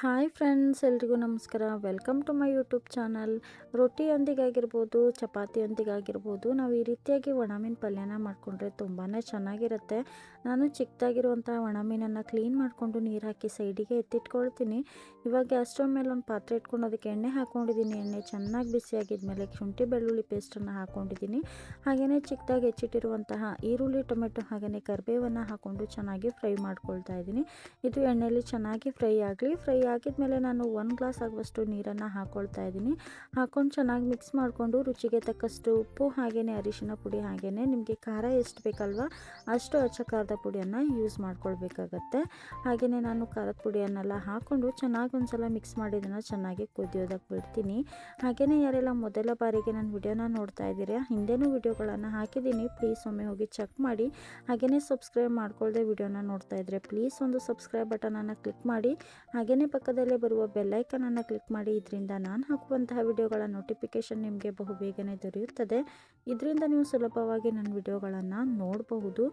Hi friends, ಎಲ್ರಿಗೂ ನಮಸ್ಕಾರ. Welcome to my YouTube channel. ರೊಟ್ಟಿಯೊಂದಿಗಾಗಿರ್ಬೋದು ಚಪಾತಿಯೊಂದಿಗಾಗಿರ್ಬೋದು ನಾವು ಈ ರೀತಿಯಾಗಿ ಒಣಮೀನು ಪಲ್ಯನ ಮಾಡಿಕೊಂಡ್ರೆ ತುಂಬಾ ಚೆನ್ನಾಗಿರುತ್ತೆ. ನಾನು ಚಿಕ್ಕದಾಗಿರುವಂಥ ಒಣಮೀನನ್ನು ಕ್ಲೀನ್ ಮಾಡಿಕೊಂಡು ನೀರು ಹಾಕಿ ಸೈಡಿಗೆ ಎತ್ತಿಟ್ಕೊಳ್ತೀನಿ. ಇವಾಗ ಗ್ಯಾಸ್ ಸ್ಟವ್ ಮೇಲೆ ಒಂದು ಪಾತ್ರೆ ಇಟ್ಕೊಂಡು ಅದಕ್ಕೆ ಎಣ್ಣೆ ಹಾಕ್ಕೊಂಡಿದ್ದೀನಿ ಎಣ್ಣೆ ಚೆನ್ನಾಗಿ ಬಿಸಿಯಾಗಿದ್ಮೇಲೆ ಶುಂಠಿ, ಬೆಳ್ಳುಳ್ಳಿ ಪೇಸ್ಟನ್ನು ಹಾಕ್ಕೊಂಡಿದ್ದೀನಿ ಹಾಗೆಯೇ ಚಿಕ್ಕದಾಗಿ ಹೆಚ್ಚಿಟ್ಟಿರುವಂತಹ ಈರುಳ್ಳಿ, ಟೊಮೆಟೊ ಹಾಗೆಯೇ ಕರಿಬೇವನ್ನು ಹಾಕ್ಕೊಂಡು ಚೆನ್ನಾಗಿ ಫ್ರೈ ಮಾಡ್ಕೊಳ್ತಾ ಇದ್ದೀನಿ. ಇದು ಎಣ್ಣೆಯಲ್ಲಿ ಚೆನ್ನಾಗಿ ಫ್ರೈ ಆಗಲಿ, ಫ್ರೈ ಆಗಿದ್ಮೇಲೆ ನಾನು ಒಂದು ಗ್ಲಾಸ್ ಆಗುವಷ್ಟು ನೀರನ್ನು ಹಾಕ್ಕೊಳ್ತಾ ಇದ್ದೀನಿ. ಹಾಕ್ಕೊಂಡು ಚೆನ್ನಾಗಿ ಮಿಕ್ಸ್ ಮಾಡಿಕೊಂಡು ರುಚಿಗೆ ತಕ್ಕಷ್ಟು ಉಪ್ಪು ಹಾಗೆಯೇ ಅರಿಶಿನ ಪುಡಿ ಹಾಗೆಯೇ ನಿಮಗೆ ಖಾರ ಎಷ್ಟು ಬೇಕಲ್ವ ಅಷ್ಟು ಅಚ್ಚ ಖಾರದ ಪುಡಿಯನ್ನು ಯೂಸ್ ಮಾಡ್ಕೊಳ್ಬೇಕಾಗತ್ತೆ. ಹಾಗೆಯೇ ನಾನು ಖಾರದ ಪುಡಿಯನ್ನೆಲ್ಲ ಹಾಕ್ಕೊಂಡು ಚೆನ್ನಾಗಿ ಒಂದ್ಸಲ ಮಿಕ್ಸ್ ಮಾಡಿದ್ದನ್ನು ಚೆನ್ನಾಗಿ ಕುದಿಯೋದಕ್ಕೆ ಬಿಡ್ತೀನಿ. ಹಾಗೆಯೇ ಯಾರೆಲ್ಲ ಮೊದಲ ಬಾರಿಗೆ ನನ್ನ ವಿಡಿಯೋನ ನೋಡ್ತಾ ಇದ್ದೀರಾ, ಹಿಂದೆನೂ ವಿಡಿಯೋಗಳನ್ನು ಹಾಕಿದ್ದೀನಿ. ಪ್ಲೀಸ್ ಒಮ್ಮೆ ಹೋಗಿ ಚೆಕ್ ಮಾಡಿ. ಹಾಗೆಯೇ ಸಬ್ಸ್ಕ್ರೈಬ್ ಮಾಡ್ಕೊಳ್ಳದೆ ವಿಡಿಯೋನ ನೋಡ್ತಾ ಇದ್ದರೆ ಪ್ಲೀಸ್ ಒಂದು ಸಬ್ಸ್ಕ್ರೈಬ್ ಬಟನನ್ನು ಕ್ಲಿಕ್ ಮಾಡಿ. ಹಾಗೆಯೇ ಪಕ್ಕದಲ್ಲೇ ಬರುವ ಬೆಲ್ಲೈಕನನ್ನು ಕ್ಲಿಕ್ ಮಾಡಿ. ಇದರಿಂದ ನಾನು ಹಾಕುವಂತಹ ವಿಡಿಯೋಗಳ ನೋಟಿಫಿಕೇಷನ್ ನಿಮಗೆ ಬಹು ಬೇಗನೆ ದೊರೆಯುತ್ತದೆ. ಇದರಿಂದ ನೀವು ಸುಲಭವಾಗಿ ನನ್ನ ವಿಡಿಯೋಗಳನ್ನು ನೋಡಬಹುದು.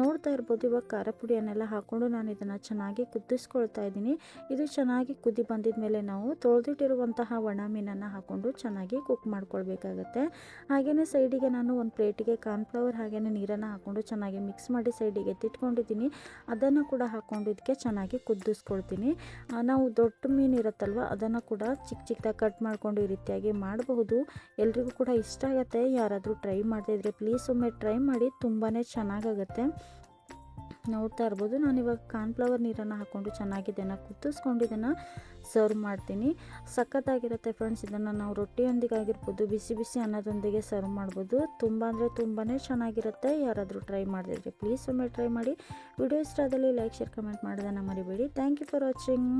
ನೋಡ್ತಾ ಇರ್ಬೋದು. ಇವಾಗ ಖಾರ ಪುಡಿಯನ್ನೆಲ್ಲ ಹಾಕ್ಕೊಂಡು ನಾನು ಇದನ್ನು ಚೆನ್ನಾಗಿ ಕುದಿಸ್ಕೊಳ್ತಾ ಇದ್ದೀನಿ. ಇದು ಚೆನ್ನಾಗಿ ಕುದಿ ಬಂದಿದ ಮೇಲೆ ನಾವು ತೊಳೆದಿಟ್ಟಿರುವಂತಹ ಒಣ ಮೀನನ್ನು ಹಾಕ್ಕೊಂಡು ಚೆನ್ನಾಗಿ ಕುಕ್ ಮಾಡ್ಕೊಳ್ಬೇಕಾಗತ್ತೆ. ಹಾಗೆಯೇ ಸೈಡಿಗೆ ನಾನು ಒಂದು ಪ್ಲೇಟಿಗೆ ಕಾರ್ನ್ಫ್ಲವರ್ ಹಾಗೆಯೇ ನೀರನ್ನು ಹಾಕ್ಕೊಂಡು ಚೆನ್ನಾಗಿ ಮಿಕ್ಸ್ ಮಾಡಿ ಸೈಡಿಗೆ ಎತ್ತಿಟ್ಕೊಂಡಿದ್ದೀನಿ. ಅದನ್ನು ಕೂಡ ಹಾಕ್ಕೊಂಡು ಇದಕ್ಕೆ ಚೆನ್ನಾಗಿ ಕುದಿಸ್ಕೊಳ್ತೀನಿ. ನಾವು ದೊಡ್ಡ ಮೀನು ಇರುತ್ತಲ್ವ, ಅದನ್ನು ಕೂಡ ಚಿಕ್ಕ ಚಿಕ್ಕದಾಗಿ ಕಟ್ ಮಾಡಿಕೊಂಡು ಈ ರೀತಿಯಾಗಿ ಮಾಡಬಹುದು. ಎಲ್ರಿಗೂ ಕೂಡ ಇಷ್ಟ ಆಗುತ್ತೆ, ಯಾರಾದರೂ ಟ್ರೈ ಮಾಡದೇ ಇದ್ರೆ ಪ್ಲೀಸ್ ಒಮ್ಮೆ ಟ್ರೈ ಮಾಡಿ ತುಂಬಾ ಚೆನ್ನಾಗಾಗತ್ತೆ. ನೋಡ್ತಾ ಇರ್ಬೋದು, ನಾನಿವಾಗ ಕಾರ್ನ್ಫ್ಲವರ್ ನೀರನ್ನು ಹಾಕ್ಕೊಂಡು ಚೆನ್ನಾಗಿ ಇದನ್ನು ಕುದಿಸ್ಕೊಂಡು ಇದನ್ನು ಸರ್ವ್ ಮಾಡ್ತೀನಿ. ಸಖತ್ತಾಗಿರುತ್ತೆ ಫ್ರೆಂಡ್ಸ್ ಇದನ್ನು ನಾವು ರೊಟ್ಟಿಯೊಂದಿಗೆ ಆಗಿರ್ಬೋದು ಬಿಸಿ ಬಿಸಿ ಅನ್ನದೊಂದಿಗೆ ಸರ್ವ್ ಮಾಡ್ಬೋದು. ತುಂಬ ಅಂದರೆ ತುಂಬಾ ಚೆನ್ನಾಗಿರುತ್ತೆ, ಯಾರಾದರೂ ಟ್ರೈ ಮಾಡಿದ್ರೆ ಪ್ಲೀಸ್ ಒಮ್ಮೆ ಟ್ರೈ ಮಾಡಿ. ವಿಡಿಯೋ ಇಷ್ಟ ಆದಲ್ಲಿ ಲೈಕ್ ಶೇರ್ ಕಮೆಂಟ್ ಮಾಡೋದನ್ನು ಮರಿಬೇಡಿ. Thank you for watching